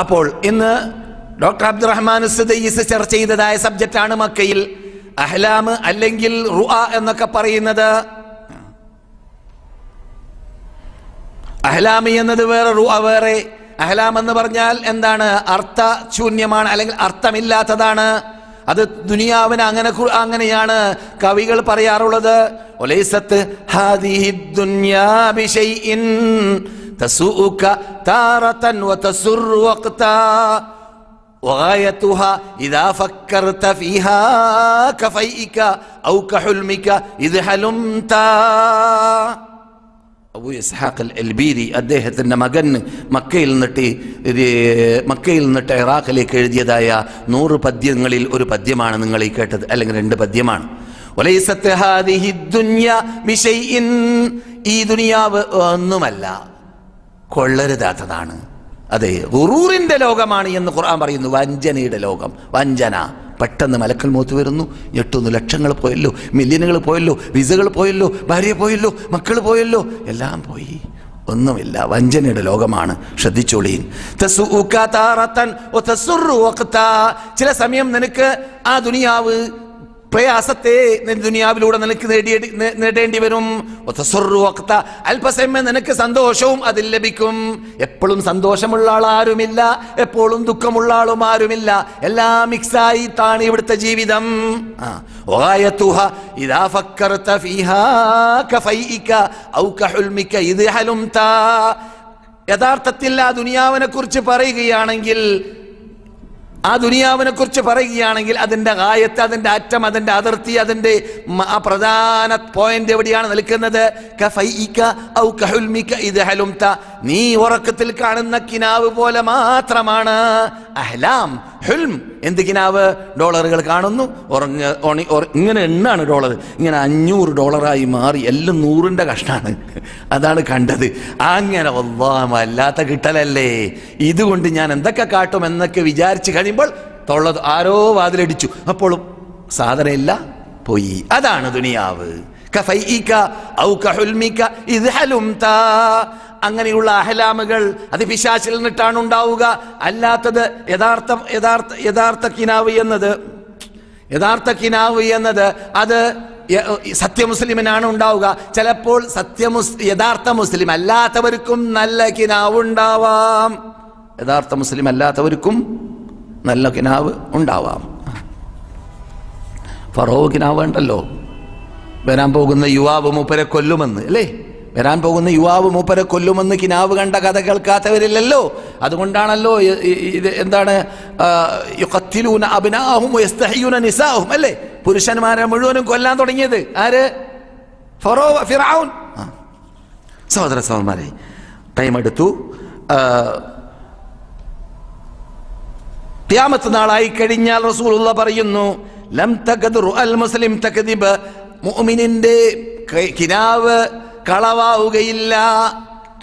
അപ്പോൾ ഇന്ന് ഡോക്ടർ അബ്ദുറഹ്മാൻ സുദയ്യിസ് ചർച്ച ചെയ്തതായ സബ്ജക്റ്റാണ് മക്കയിൽ. അഹ്ലാം അല്ലെങ്കിൽ റുഅ എന്നൊക്കെ പറയുന്നത്. അഹ്ലാമി എന്നത് വേറെ റുഅ വേറെ. അഹ്ലാം എന്ന് പറഞ്ഞാൽ എന്താണ്? അർത്ഥ ശൂന്യമാണ് അല്ലെങ്കിൽ അർത്ഥമില്ലാത്തതാണ്. അത് ദുനിയാവിന് അങ്ങനെ അങ്ങനെയാണ് കവികൾ പറയാറുള്ളത്. ഒലൈസത്ത് ഹാദിഹി ദുനിയാ ബിശൈഇൻ തസൂക താറതൻ വതസുറു വഖതാ وغايتها إذا فكرت فيها كفيئك أو كحلمك إذ حلمت അബു ഇസ്ഹാഖ് അൽ എൽബീരി അദ്ദേഹത്തിൻ്റെ മകൻ മക്കയിൽ നിന്നിട്ട് ഇത് മക്കയിൽ നിന്നിട്ട് ഇറാഖിലേക്ക് എഴുതിയതായ നൂറ് പദ്യങ്ങളിൽ ഒരു പദ്യമാണ് നിങ്ങൾ ഈ കേട്ടത് അല്ലെങ്കിൽ രണ്ട് പദ്യമാണ് വലൈസത്ത് ഹാദിഹി ദുനിയ ബിശൈഇൻ. ഈ ദുനിയാവ് ഒന്നുമല്ല കൊള്ളരുതാത്തതാണ്. അതെ ഗുറൂറിന്റെ ലോകമാണ് എന്ന് ഖുർആൻ പറയുന്നു വഞ്ചനയുടെ ലോകം. വഞ്ചന. പെട്ടെന്ന് മലക്കൽ മൂത്ത് വരുന്നു ഞെട്ടുന്നു ലക്ഷങ്ങൾ പോയല്ലോ മില്യനുകൾ പോയല്ലോ വിസകൾ പോയല്ലോ ഭാര്യ പോയല്ലോ മക്കൾ പോയല്ലോ എല്ലാം പോയി. ഒന്നുമില്ല വഞ്ചനയുടെ ലോകമാണ്. ശ്രദ്ധിച്ചോളീൻ. ചില സമയം നിനക്ക് ആ ദുനിയാവ് പ്രയാസത്തെ ദുനിയാവിലൂടെ നിനക്ക് നേടിയ നേടേണ്ടി വരും. അല്പസമയം നിനക്ക് സന്തോഷവും അതിൽ ലഭിക്കും. എപ്പോഴും സന്തോഷമുള്ള ആളാരുമില്ല. എപ്പോഴും ദുഃഖമുള്ള ആളും ആരുമില്ല എല്ലാം മിക്സായി താണ് ഇവിടുത്തെ ജീവിതം. യഥാർത്ഥത്തിൽ ആ ദുനിയാവിനെ കുറിച്ച് പറയുകയാണെങ്കിൽ ആ ദുനിയാവിനെ കുറിച്ച് പറയുകയാണെങ്കിൽ അതിന്റെ ഗായത്ത് അതിന്റെ അറ്റം അതിന്റെ അതിർത്തി അതിന്റെ ആ പ്രധാന പോയിന്റ് എവിടെയാണ് നിൽക്കുന്നത്? നീ ഉറക്കത്തിൽ കാണുന്ന കിനാവ് പോലെ മാത്രമാണ്. അഹ്ലാം ഹുൽം. എന്ത് കിനാവ്? ഡോളറുകൾ കാണുന്നു. ഉറങ്ങ ഇങ്ങനെ എണ്ണാണ് ഡോളർ. ഇങ്ങനെ അഞ്ഞൂറ് ഡോളറായി മാറി. എല്ലാം നൂറിന്റെ കഷ്ടമാണ് അതാണ് കണ്ടത്. അങ്ങനെ വല്ലാ വല്ലാത്ത കിട്ടലല്ലേ? ഇതുകൊണ്ട് ഞാൻ എന്തൊക്കെ കാട്ടും എന്നൊക്കെ വിചാരിച്ച് കഴിയുമ്പോൾ തൊള്ളത് ആരോ വാതിലടിച്ചു. അപ്പോഴും സാധനമില്ല പോയി. അതാണ് ദുനിയാവ്. അങ്ങനെയുള്ള അഹലാമുകൾ അത് പിശാശിൽ നിന്നിട്ടാണ് ഉണ്ടാവുക. അല്ലാത്തത് യഥാർത്ഥ യഥാർത്ഥ യഥാർത്ഥ കിനാവ് എന്നത് യഥാർത്ഥ കിനാവ് എന്നത് അത് സത്യമുസ്ലിമിനാണ് ഉണ്ടാവുക. ചിലപ്പോൾ സത്യമുസ് യഥാർത്ഥ മുസ്ലിം അല്ലാത്തവർക്കും നല്ല കിനാവ് ഉണ്ടാവാം യഥാർത്ഥ മുസ്ലിം അല്ലാത്തവർക്കും നല്ല കിനാവ് ഉണ്ടാവാം. ഫറോവ് കിനാവ് ഉണ്ടല്ലോ. വരാൻ പോകുന്ന യുവാവ് മൂപ്പരെ കൊല്ലുമെന്ന് അല്ലേ? വരാൻ പോകുന്ന യുവാവ് മൂപ്പരെ കൊല്ലുമെന്ന് കിനാവ് കണ്ട കഥ കേൾക്കാത്തവരില്ലല്ലോ. അതുകൊണ്ടാണല്ലോ ഇത് എന്താണ് അബ്നാഹും വയസ്തഹിയൂന നിസാഹും അല്ലേ? പുരുഷന്മാരെ മുഴുവനും കൊല്ലാൻ തുടങ്ങിയത് ആര്? ഫറോ ഫിറഔൻ ആ. സഹോദര സഹോദരന്മാരെ ടൈം എടുത്തു. ഖിയാമത്ത് നാളായി കഴിഞ്ഞാൽ റസൂലുള്ള പറയുന്നു ലം തകദ് അൽ മുസ്ലിം തകദിബ് മുഅ്മിനിന്റെ കിനാവ് കളവാവുകയില്ല.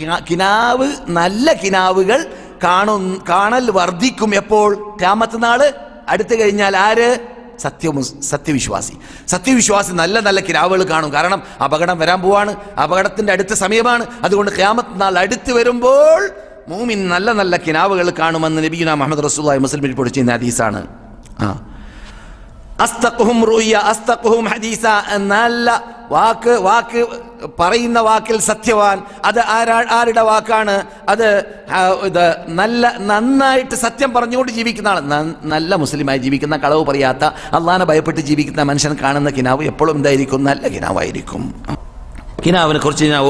കിനാ- കിനാവ് നല്ല കിനാവുകൾ കാണും കാണൽ വർദ്ധിക്കും എപ്പോൾ? ഖിയാമത്ത് നാൾ അടുത്തു കഴിഞ്ഞാൽ ആര്? സത്യ സത്യവിശ്വാസി. സത്യവിശ്വാസി നല്ല നല്ല കിനാവുകൾ കാണും. കാരണം അപകടം വരാൻ പോവാണ്. അപകടത്തിന്റെ അടുത്ത സമയമാണ്. അതുകൊണ്ട് ഖിയാമത്ത് നാൾ അടുത്ത് വരുമ്പോൾ മൂമിൻ നല്ല നല്ല കിനാവുകൾ കാണുമെന്ന് നബിയുന മുഹമ്മദ് റസൂലായി മുസ്ലിം റിപ്പോർട്ട് ഹദീസാണ്. ആ. അസ്തഖുഹും റുയ്യ അസ്തഖുഹും ഹദീസ നല്ല വാക്ക് വാക്ക് പറയുന്ന വാക്കിൽ സത്യവാൻ. അത് ആരാ ആരുടെ വാക്കാണ്? അത് ഇത് നല്ല നന്നായിട്ട് സത്യം പറഞ്ഞുകൊണ്ട് ജീവിക്കുന്ന ആൾ നല്ല മുസ്ലിമായി ജീവിക്കുന്ന കളവ് പറയാത്ത അള്ളാനെ ഭയപ്പെട്ട് ജീവിക്കുന്ന മനുഷ്യൻ കാണുന്ന കിനാവ് എപ്പോഴും എന്തായിരിക്കും? നല്ല കിനാവായിരിക്കും. കിനാവിനെ കുറിച്ച് ഞാൻ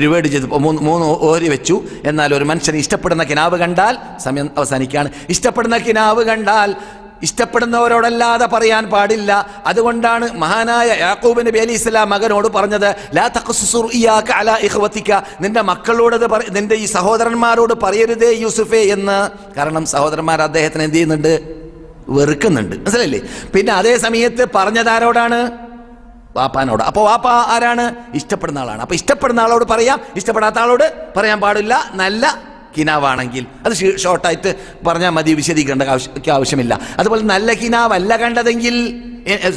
ഡിവൈഡ് ചെയ്ത്. മൂന്ന് മൂന്ന് ഓരി വെച്ചു. എന്നാൽ ഒരു മനുഷ്യന് ഇഷ്ടപ്പെടുന്ന കിനാവ് കണ്ടാൽ സമയം അവസാനിക്കുകയാണ്. ഇഷ്ടപ്പെടുന്ന കിനാവ് കണ്ടാൽ ഇഷ്ടപ്പെടുന്നവരോടല്ലാതെ പറയാൻ പാടില്ല. അതുകൊണ്ടാണ് മഹാനായ യാക്കൂബ് നബി അലി ഇസ്ലാം മകനോട് പറഞ്ഞത് ലാ അലാ ഇഖ്വതിക. നിന്റെ മക്കളോട് നിന്റെ ഈ സഹോദരന്മാരോട് പറയരുതേ യൂസുഫേ എന്ന്. കാരണം സഹോദരന്മാർ അദ്ദേഹത്തിന് എന്ത് ചെയ്യുന്നുണ്ട്? വെറുക്കുന്നുണ്ട്. മനസ്സിലല്ലേ പിന്നെ അതേ സമയത്ത് പറഞ്ഞതാരോടാണ് വാപ്പാനോട്. അപ്പോൾ വാപ്പ ആരാണ്? ഇഷ്ടപ്പെടുന്ന ആളാണ്. അപ്പോൾ ഇഷ്ടപ്പെടുന്ന ആളോട് പറയാം. ഇഷ്ടപ്പെടാത്ത ആളോട് പറയാൻ പാടില്ല. നല്ല കിനാവാണെങ്കിൽ. അത് ഷോർട്ടായിട്ട് പറഞ്ഞാൽ മതി വിശദീകരേണ്ട ആവശ്യ- ആവശ്യമില്ല. അതുപോലെ നല്ല കിനാവല്ല കണ്ടതെങ്കിൽ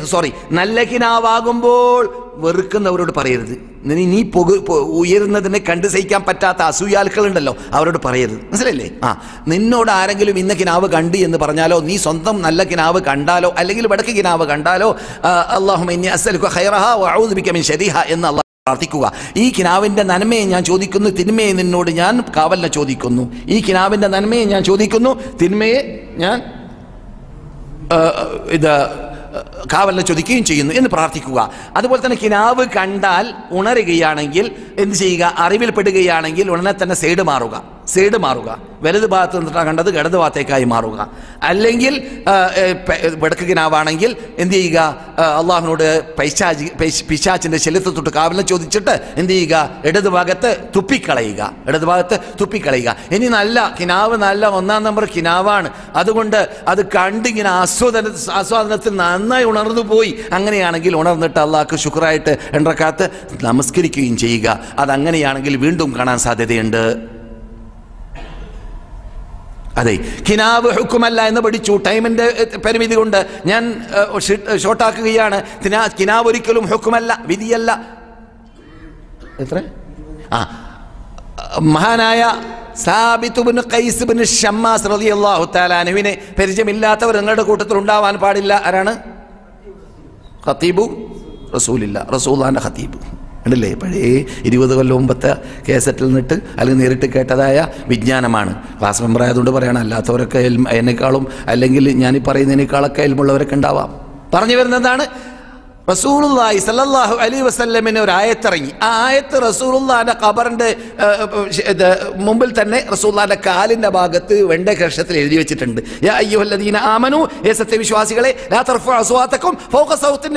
സോറി നല്ല കിനാവാകുമ്പോൾ വെറുക്കുന്നവരോട് പറയരുത്. നീ നീ പൊക ഉയരുന്നതിനെ കണ്ടു സഹിക്കാൻ പറ്റാത്ത അസൂയാലുക്കളുണ്ടല്ലോ അവരോട് പറയരുത്. മനസ്സിലല്ലേ? ആ നിന്നോട് ആരെങ്കിലും ഇന്ന കിനാവ് കണ്ട് എന്ന് പറഞ്ഞാലോ നീ സ്വന്തം നല്ല കിനാവ് കണ്ടാലോ അല്ലെങ്കിൽ വടക്ക് കിനാവ് കണ്ടാലോ അള്ളാഹു എന്ന് അള്ളാഹ് പ്രാർത്ഥിക്കുക. ഈ കിനാവിന്റെ നന്മയെ ഞാൻ ചോദിക്കുന്നു തിന്മയെ നിന്നോട് ഞാൻ കാവലിനെ ചോദിക്കുന്നു. ഈ കിനാവിന്റെ നന്മയെ ഞാൻ ചോദിക്കുന്നു തിന്മയെ ഞാൻ ഇത് കാവലിനെ ചോദിക്കുകയും ചെയ്യുന്നു എന്ന് പ്രാർത്ഥിക്കുക. അതുപോലെ തന്നെ കിനാവ് കണ്ടാൽ ഉണരുകയാണെങ്കിൽ എന്ത് ചെയ്യുക? അറിവിൽപ്പെടുകയാണെങ്കിൽ ഉടനെ തന്നെ സൈഡ് മാറുക. സൈഡ് മാറുക. വലത് ഭാഗത്ത് നിന്നിട്ടാണ് കണ്ടത് ഇടത് ഭാഗത്തേക്കായി മാറുക. അല്ലെങ്കിൽ വടക്ക് കിനാവാണെങ്കിൽ എന്ത് ചെയ്യുക? അള്ളാഹുവിനോട് പൈശാചി പൈശ്- പിശാച്ചിന്റെ ശല്യത്തെ തൊട്ട് കാവലിനെ ചോദിച്ചിട്ട് എന്ത് ചെയ്യുക? ഇടത് ഭാഗത്ത് തുപ്പിക്കളയുക. ഇടത് ഭാഗത്ത് തുപ്പിക്കളയുക. ഇനി നല്ല കിനാവ് നല്ല ഒന്നാം നമ്പർ കിനാവാണ്. അതുകൊണ്ട് അത് കണ്ടിങ്ങനെ ആസ്വാദന ആസ്വാദനത്തിൽ നന്നായി ഉണർന്നു പോയി. അങ്ങനെയാണെങ്കിൽ ഉണർന്നിട്ട് അള്ളാഹ്ക്ക് ശുക്രായിട്ട് എണ്ണക്കാത്ത് നമസ്കരിക്കുകയും ചെയ്യുക. അതങ്ങനെയാണെങ്കിൽ വീണ്ടും കാണാൻ സാധ്യതയുണ്ട്. അതെ. കിനാവ് ഹുക്കുമല്ല എന്ന് പഠിച്ചു. ടൈമിന്റെ പരിമിതി കൊണ്ട് ഞാൻ ഷോർട്ടാക്കുകയാണ്. കിനാവ് ഒരിക്കലും ഹുക്കുമല്ല വിധിയല്ല. എത്ര? ആ. മഹാനായ സാബിത്തുബിന് പരിചയമില്ലാത്തവർ നിങ്ങളുടെ കൂട്ടത്തിൽ ഉണ്ടാവാൻ പാടില്ല. ആരാണ്? ഖത്തീബു റസൂലില്ല റസൂലാന്റെ ഖത്തീബ്. ഉണ്ടല്ലേ പഴയ ഇരുപത് കൊല്ലം മുമ്പത്തെ കേസറ്റിൽ നിന്നിട്ട് അല്ലെങ്കിൽ നേരിട്ട് കേട്ടതായ വിജ്ഞാനമാണ്. ക്ലാസ് മെമ്പർ ആയതുകൊണ്ട് പറയണം അല്ലാത്തവരൊക്കെ എന്നെക്കാളും അല്ലെങ്കിൽ ഞാൻ ഈ പറയുന്നതിനേക്കാളൊക്കെ എൽമുള്ളവരൊക്കെ ഉണ്ടാവാം. പറഞ്ഞു വരുന്നതാണ് റസൂലുള്ളാഹി സല്ലല്ലാഹു അലൈഹി വസല്ലമിന് ഒരു ആയത്തിറങ്ങി. ആ ആയത്ത് ഏ, ഇത് മുമ്പിൽ തന്നെ റസൂലുള്ളാഹിന്റെ കാലിന്റെ ഭാഗത്ത് വെണ്ട കക്ഷത്തിൽ എഴുതി വെച്ചിട്ടുണ്ട്. യാ ആമനു ഏ സത്യവിശ്വാസികളെ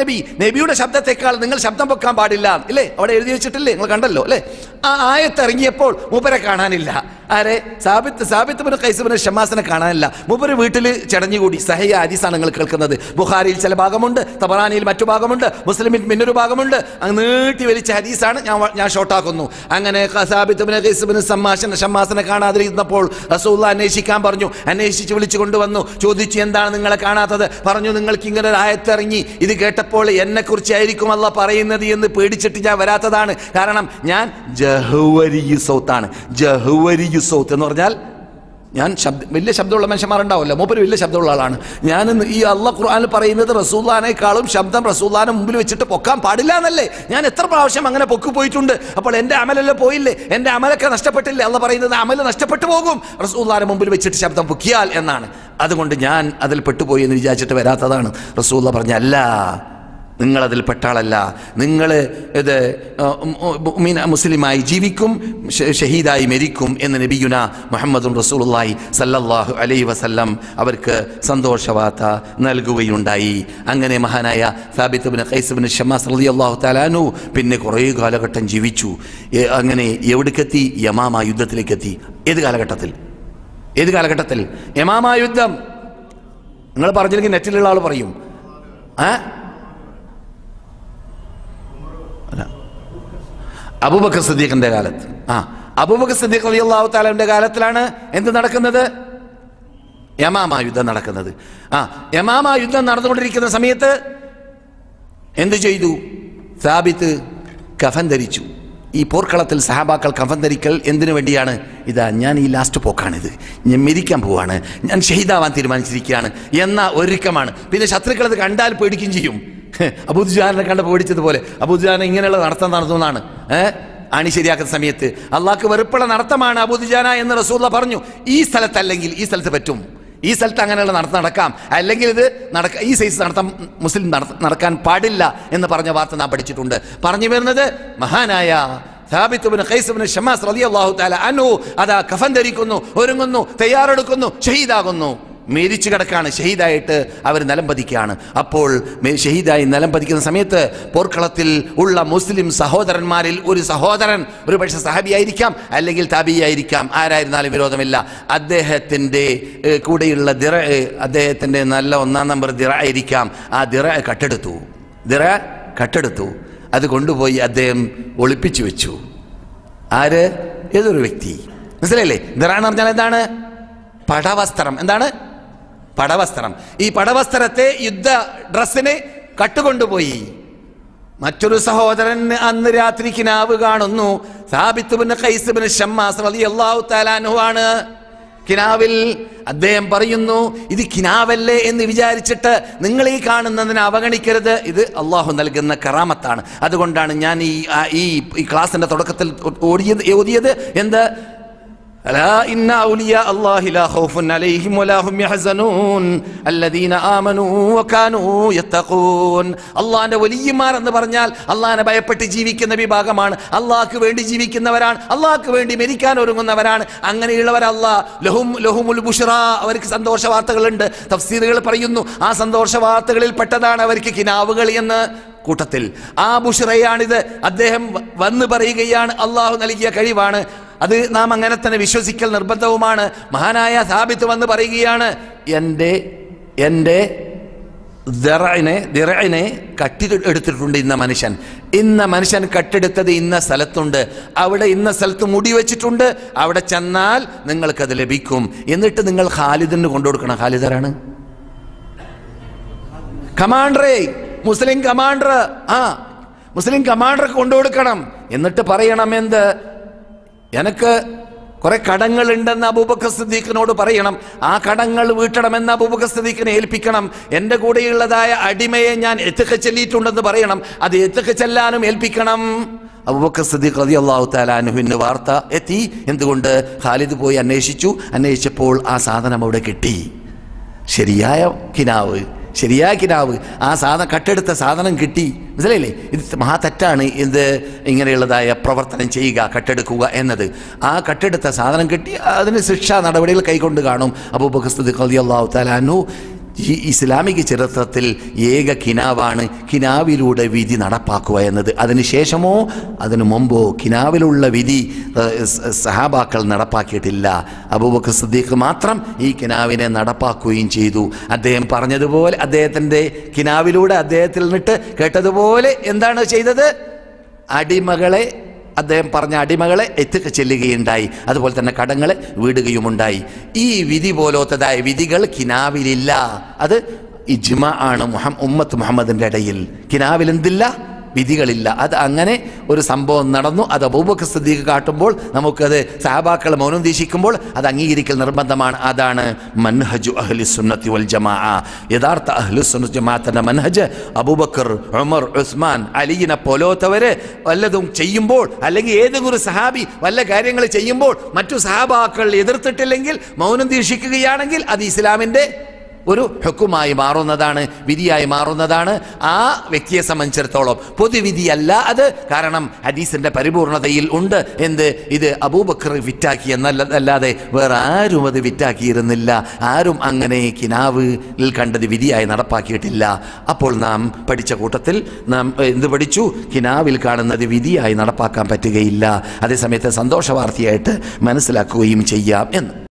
നബി. നബിയുടെ ശബ്ദത്തെക്കാൾ നിങ്ങൾ ശബ്ദം വെക്കാൻ പാടില്ല. അല്ലേ അവിടെ എഴുതി വെച്ചിട്ടില്ലേ? നിങ്ങൾ കണ്ടല്ലോ അല്ലേ? ആ ആയത്ത് ഇറങ്ങിയപ്പോൾ മൂപ്പരെ കാണാനില്ല. ആരെ? Thabit Thabit bin Qais bin ഷമാസിനെ കാണാനില്ല. മൂപ്പര് വീട്ടിൽ ചടഞ്ഞുകൂടി. സഹയ ഹദീസാണ് നിങ്ങൾ കേൾക്കുന്നത്. ബുഖാരിയിൽ ചില ഭാഗമുണ്ട് തബറാനിയിൽ മറ്റു ഭാഗമുണ്ട്. മുസ്ലിമിൽ പിന്നൊരു ഭാഗമുണ്ട്. നീട്ടി വലിച്ച ഹദീസാണ് ഞാൻ ഞാൻ ഷോട്ടാക്കുന്നു. അങ്ങനെ ഷമ്മാസിനെ കാണാതിരുന്നപ്പോൾ റസൂല്ല അന്വേഷിക്കാൻ പറഞ്ഞു. അന്വേഷിച്ച് വിളിച്ചു കൊണ്ടുവന്നു. ചോദിച്ചു എന്താണ് നിങ്ങളെ കാണാത്തത്? പറഞ്ഞു നിങ്ങൾക്ക് ഇങ്ങനെ ഒരു ആയത്തിറങ്ങി ഇത് കേട്ടപ്പോൾ എന്നെ കുറിച്ചായിരിക്കും അല്ല പറയുന്നത് എന്ന് പേടിച്ചിട്ട് ഞാൻ വരാത്തതാണ്. കാരണം ഞാൻ ജഹുവരി സൗത്താണ് ജഹുവരി സൗത്ത് എന്ന് പറഞ്ഞാൽ ഞാൻ ശബ്ദ വലിയ ശബ്ദമുള്ള മനുഷ്യന്മാരുണ്ടാവില്ല. മൂപ്പര് വലിയ ശബ്ദമുള്ള ആളാണ്. ഞാൻ ഈ അള്ള ഖുർആനിൽ പറയുന്നത് റസൂല്ലാനേക്കാളും ശബ്ദം റസൂല്ലാനെ മുമ്പിൽ വെച്ചിട്ട് പൊക്കാൻ പാടില്ല എന്നല്ലേ? ഞാൻ എത്ര പ്രാവശ്യം അങ്ങനെ പൊക്കി പോയിട്ടുണ്ട്. അപ്പോൾ എന്റെ അമലല്ലേ പോയില്ലേ? എന്റെ അമലൊക്കെ നഷ്ടപ്പെട്ടില്ലേ? അള്ള പറയുന്നത് അമൽ നഷ്ടപ്പെട്ടു പോകും. റസൂല്ലാനെ മുമ്പിൽ വെച്ചിട്ട് ശബ്ദം പൊക്കിയാൽ എന്നാണ്. അതുകൊണ്ട് ഞാൻ അതിൽ പെട്ടുപോയി എന്ന് വിചാരിച്ചിട്ട് വരാത്തതാണ്. റസൂല്ല പറഞ്ഞല്ല നിങ്ങളതിൽ പെട്ടാളല്ല. നിങ്ങൾ ഇത് ആ, മുഅ്മിന- മുസ്ലിമായി ജീവിക്കും ഷഹീദായി മരിക്കും എന്ന് നബിയുന മുഹമ്മദും റസൂലുള്ളാഹി സല്ലല്ലാഹു അലൈ വസല്ലം അവർക്ക് സന്തോഷവാർത്ത നൽകുകയുണ്ടായി. അങ്ങനെ മഹാനായ Thabit bin Qais bin Shammas റളിയല്ലാഹു തആലാനു പിന്നെ കുറേ കാലഘട്ടം ജീവിച്ചു. അങ്ങനെ എവിടേക്കെത്തി? യമാമ യുദ്ധത്തിലേക്കെത്തി. ഏത് കാലഘട്ടത്തിൽ? ഏത് കാലഘട്ടത്തിൽ? യമാമ യുദ്ധം. നിങ്ങൾ പറഞ്ഞില്ലെങ്കിൽ നെറ്റിലുള്ള ആൾ പറയും. ഏ? അബൂബക്കർ സിദ്ദീഖിന്റെ കാലത്ത്. ആ അബൂബക്കർ സദീഖ് അലി അള്ളാഹു താലാവിന്റെ കാലത്തിലാണ് എന്ത് നടക്കുന്നത്? യമാമ യുദ്ധം നടക്കുന്നത്. ആ യമാമ യുദ്ധം നടന്നുകൊണ്ടിരിക്കുന്ന സമയത്ത് എന്ത് ചെയ്തു? സാബിത്ത് കഫൻ ധരിച്ചു. ഈ പോർക്കളത്തിൽ സഹാബാക്കൾ കഫൻ ധരിക്കൽ എന്തിനു വേണ്ടിയാണ്? ഇതാ ഞാൻ ഈ ലാസ്റ്റ് പോക്കാണിത്. ഞാൻ മരിക്കാൻ പോവാണ്. ഞാൻ ഷഹീദാവാൻ തീരുമാനിച്ചിരിക്കുകയാണ്. എന്ന ഒരുക്കമാണ്. പിന്നെ ശത്രുക്കൾ അത് കണ്ടാൽ പേടിക്കുകയും ചെയ്യും. അബുദുജാനെ കണ്ടപ്പോൾ പേടിച്ചതുപോലെ അബുദുജാൻ ഇങ്ങനെയുള്ള നടത്തം നടത്തുന്നതാണ് ഏഹ് അണി ശരിയാക്കുന്ന സമയത്ത് അള്ളാഹ്ക്ക് വെറുപ്പുള്ള നടത്തമാണ് അബുദുജാന എന്ന് റസൂല്ല പറഞ്ഞു. ഈ സ്ഥലത്തല്ലെങ്കിൽ ഈ സ്ഥലത്ത് പറ്റും. ഈ സ്ഥലത്ത് അങ്ങനെയുള്ള നടത്തം നടക്കാം. അല്ലെങ്കിൽ ഇത് നടക്ക ഈ സൈസ് നടത്തം മുസ്ലിം നടക്കാൻ പാടില്ല എന്ന് പറഞ്ഞ വാർത്ത നാം പഠിച്ചിട്ടുണ്ട്. പറഞ്ഞു വരുന്നത് മഹാനായ അൻഹു അതാ കഫൻ ധരിക്കുന്നു ഒരുങ്ങുന്നു തയ്യാറെടുക്കുന്നു ഷഹീദാകുന്നു. മരിച്ചു കിടക്കാണ് ഷഹീദായിട്ട് അവർ നിലം പതിക്കുകയാണ്. അപ്പോൾ ഷഹീദായി നിലം പതിക്കുന്ന സമയത്ത് പോർക്കളത്തിൽ ഉള്ള മുസ്ലിം സഹോദരന്മാരിൽ ഒരു സഹോദരൻ ഒരു പക്ഷേ സഹാബിയായിരിക്കാം അല്ലെങ്കിൽ താബിയായിരിക്കാം ആരായിരുന്നാലും വിരോധമില്ല. അദ്ദേഹത്തിന്റെ കൂടെയുള്ള ദിറ അദ്ദേഹത്തിന്റെ നല്ല ഒന്നാം നമ്പർ ദിറ ആയിരിക്കാം. ആ ദിറ കട്ടെടുത്തു. ദിറ കട്ടെടുത്തു. അത് കൊണ്ടുപോയി അദ്ദേഹം ഒളിപ്പിച്ചു വെച്ചു. ആര്? ഏതൊരു വ്യക്തി. മനസ്സിലായില്ലേ? ദിറ എന്ന് പറഞ്ഞാൽ എന്താണ്? പടവസ്ത്രം. എന്താണ്? പടവസ്ത്രം. ഈ പടവസ്ത്രത്തെ യുദ്ധ ഡ്രസ്സിനെ കട്ടുകൊണ്ടുപോയി. മറ്റൊരു സഹോദരൻ അന്ന് രാത്രി കിനാവ് കാണുന്നു. Thabit bin Qais bin Shammas അൻഹു ആണ് കിനാവിൽ അദ്ദേഹം പറയുന്നു ഇത് കിനാവല്ലേ എന്ന് വിചാരിച്ചിട്ട് നിങ്ങൾ ഈ കാണുന്നതിനെ അവഗണിക്കരുത്. ഇത് അള്ളാഹു നൽകുന്ന കറാമത്താണ്. അതുകൊണ്ടാണ് ഞാൻ ഈ ഈ ക്ലാസിന്റെ തുടക്കത്തിൽ ഓടിയത് ഓതിയത് എന്ത്? ألا إن أولياء الله لا خوف عليهم ولا هم يحزنون الذين آمنوا وكانوا يتقون അള്ളാഹിന്റെ വലിയമാർ എന്ന് പറഞ്ഞാൽ അള്ളാഹിനെ ഭയപ്പെട്ട് ജീവിക്കുന്ന വിഭാഗമാണ് അള്ളാഹ്ക്ക് വേണ്ടി ജീവിക്കുന്നവരാണ് അള്ളാഹ്ക്ക് വേണ്ടി മരിക്കാൻ ഒരുങ്ങുന്നവരാണ് അങ്ങനെയുള്ളവർ അള്ളാഹ് ലഹും ലഹുമുൽ ബുഷ്റ അവർക്ക് സന്തോഷ വാർത്തകളുണ്ട് തഫ്സീറുകൾ പറയുന്നു ആ സന്തോഷ വാർത്തകളിൽ പെട്ടതാണ് അവർക്ക് കിനാവുകൾ എന്ന് കൂട്ടത്തിൽ ആ ബുഷറയാണിത് അദ്ദേഹം വ- വന്ന് പറയുകയാണ് അള്ളാഹു നൽകിയ കഴിവാണ് അത് നാം അങ്ങനെ തന്നെ വിശ്വസിക്കൽ നിർബന്ധവുമാണ്. മഹാനായ സാബിത്ത് വന്ന് പറയുകയാണ് എന്റെ എന്റെ ദിറഇനെ ദിറഇനെ കട്ടി എടുത്തിട്ടുണ്ട് ഇന്ന മനുഷ്യൻ. ഇന്ന മനുഷ്യൻ കട്ടെടുത്തത് ഇന്ന സ്ഥലത്തുണ്ട്. അവിടെ ഇന്ന സ്ഥലത്ത് മുടി വെച്ചിട്ടുണ്ട്. അവിടെ ചെന്നാൽ നിങ്ങൾക്കത് ലഭിക്കും. എന്നിട്ട് നിങ്ങൾ ഖാലിദിന് കൊണ്ടുകൊടുക്കണം ഖാലിദറാണ് കമാൻഡറേ മുസ്ലിം കമാൻഡർ. ആ മുസ്ലിം കമാൻഡർ കൊണ്ടുകൊടുക്കണം എന്നിട്ട് പറയണം എന്ത്? എനക്ക് കുറെ കടങ്ങൾ ഉണ്ടെന്ന് അബൂബക്കർ സിദ്ദീഖിനോട് പറയണം. ആ കടങ്ങൾ വീട്ടണമെന്ന് അബൂബക്കർ സിദ്ദീഖിനെ ഏൽപ്പിക്കണം. എന്റെ കൂടെയുള്ളതായ അടിമയെ ഞാൻ എത്തുക്ക ചെല്ലിയിട്ടുണ്ടെന്ന് പറയണം. അത് എത്തുക്ക ചെല്ലാനും ഏൽപ്പിക്കണം. അബൂബക്കർ സിദ്ദീഖ് റതി അള്ളാഹു താലാനുവിന് വാർത്ത എത്തി. എന്തുകൊണ്ട്? ഖാലിദ് പോയി അന്വേഷിച്ചു. അന്വേഷിച്ചപ്പോൾ ആ സാധനം അവിടെ കിട്ടി. ശരിയായ കിനാവ്. ശരിയായ ആ സാധനം കട്ടെടുത്ത സാധനം കിട്ടി. മനസ്സിലായില്ലേ? ഇത് മഹാ തെറ്റാണ് ഇത് ഇങ്ങനെയുള്ളതായ പ്രവർത്തനം ചെയ്യുക കട്ടെടുക്കുക എന്നത്. ആ കട്ടെടുത്ത സാധനം കിട്ടി അതിന് ശിക്ഷാ നടപടികൾ കൈക്കൊണ്ട് കാണും. അബൂബക്കർ സിദ്ദീഖ് അള്ളാഹു അൻഹു ഈ ഇസ്ലാമിക ചരിത്രത്തിൽ ഏക കിനാവാണ് കിനാവിലൂടെ വിധി നടപ്പാക്കുക എന്നത്. അതിനുശേഷമോ അതിനു മുമ്പോ കിനാവിലുള്ള വിധി സഹാബാക്കൾ നടപ്പാക്കിയിട്ടില്ല. അബൂബക്കർ സിദ്ദീഖ് മാത്രം ഈ കിനാവിനെ നടപ്പാക്കുകയും ചെയ്തു. അദ്ദേഹം പറഞ്ഞതുപോലെ അദ്ദേഹത്തിന്റെ കിനാവിലൂടെ അദ്ദേഹത്തിൽ നിന്നിട്ട് കേട്ടതുപോലെ എന്താണ് ചെയ്തത്? അടിമകളെ അദ്ദേഹം പറഞ്ഞ അടിമകളെ എത്തിക്ക് ചെല്ലുകയുണ്ടായി. അതുപോലെ തന്നെ കടങ്ങളെ വീടുകയുമുണ്ടായി. ഈ വിധി പോലത്തതായ വിധികൾ കിനാവിലില്ല. അത് ഇജ്മ ആണ് ഉമ്മത്ത് മുഹമ്മദിന്റെ ഇടയിൽ. കിനാവിൽ എന്തില്ല വിധികളില്ല. അത് അങ്ങനെ ഒരു സംഭവം നടന്നു. അത് അബൂബക്കർ സിദ്ദീഖ് കാട്ടുമ്പോൾ നമുക്കത് സഹബാക്കൾ മൗനം ദീക്ഷിക്കുമ്പോൾ അത് അംഗീകരിക്കൽ നിർബന്ധമാണ്. അതാണ് മൻഹജു അഹ്ലി സുന്നത്തി വൽ ജമാ യഥാർത്ഥ അഹ്ലു സുന്നത്ത് ജമാഅത്തിന്റെ മൻഹജ് അബൂബക്കർ ഉമർ ഉസ്മാൻ അലിയിനെ പോലോത്തവര് വല്ലതും ചെയ്യുമ്പോൾ അല്ലെങ്കിൽ ഏതെങ്കിലും ഒരു സഹാബി വല്ല കാര്യങ്ങൾ ചെയ്യുമ്പോൾ മറ്റു സഹാബാക്കൾ എതിർത്തിട്ടില്ലെങ്കിൽ മൗനം ദീക്ഷിക്കുകയാണെങ്കിൽ അത് ഇസ്ലാമിന്റെ ഒരു ഹുക്കുമായി മാറുന്നതാണ് വിധിയായി മാറുന്നതാണ്. ആ വ്യക്തിയെ സംബന്ധിച്ചിടത്തോളം പൊതുവിധിയല്ല അത്. കാരണം ഹദീസിന്റെ പരിപൂർണതയിൽ ഉണ്ട്. എന്ത്? ഇത് അബൂബക്കർ വിറ്റാക്കി എന്നല്ലല്ലാതെ വേറെ ആരും അത് വിറ്റാക്കിയിരുന്നില്ല. ആരും അങ്ങനെ കിനാവിൽ കണ്ടത് വിധിയായി നടപ്പാക്കിയിട്ടില്ല. അപ്പോൾ നാം പഠിച്ച കൂട്ടത്തിൽ നാം എന്ത് പഠിച്ചു? കിനാവിൽ കാണുന്നത് വിധിയായി നടപ്പാക്കാൻ പറ്റുകയില്ല. അതേസമയത്ത് സന്തോഷ വാർത്തയായിട്ട് മനസ്സിലാക്കുകയും ചെയ്യാം എന്ന്.